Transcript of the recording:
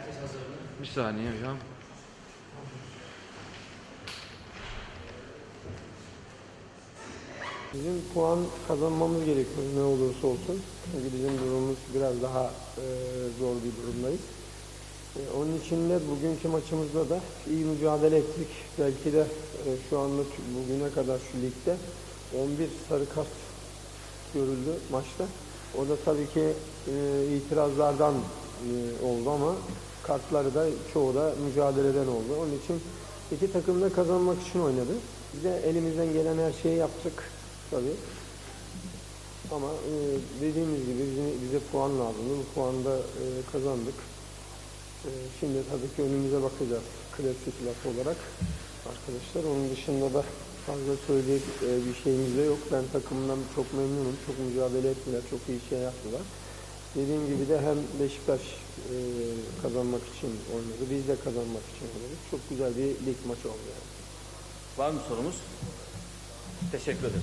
Herkes hazır mı? Bir saniye hocam. Bizim puan kazanmamız gerekiyor ne olursa olsun. Çünkü bizim durumumuz biraz daha e, zor bir durumdayız. E, onun için de bugünkü maçımızda da iyi mücadele ettik. Belki de e, şu anda bugüne kadar şu ligde 11 sarı kart görüldü maçta. O da tabii ki e, itirazlardan e, oldu ama kartları da çoğu da mücadeleden oldu. Onun için iki takım da kazanmak için oynadı. Biz de elimizden gelen her şeyi yaptık tabii. Ama e, dediğimiz gibi bize, bize puan lazımdı. Bu puanı da e, kazandık. E, şimdi tabii ki önümüze bakacağız klasik laf olarak arkadaşlar. Onun dışında da fazla söyleyecek bir şeyimiz de yok. Ben takımdan çok memnunum. Çok mücadele ettiler. Çok iyi şey yaptılar. Dediğim gibi de hem Beşiktaş e, kazanmak için oynadı. Biz de kazanmak için oynadık. Çok güzel bir lig maçı oldu yani. Var mı sorumuz? Teşekkür ederim.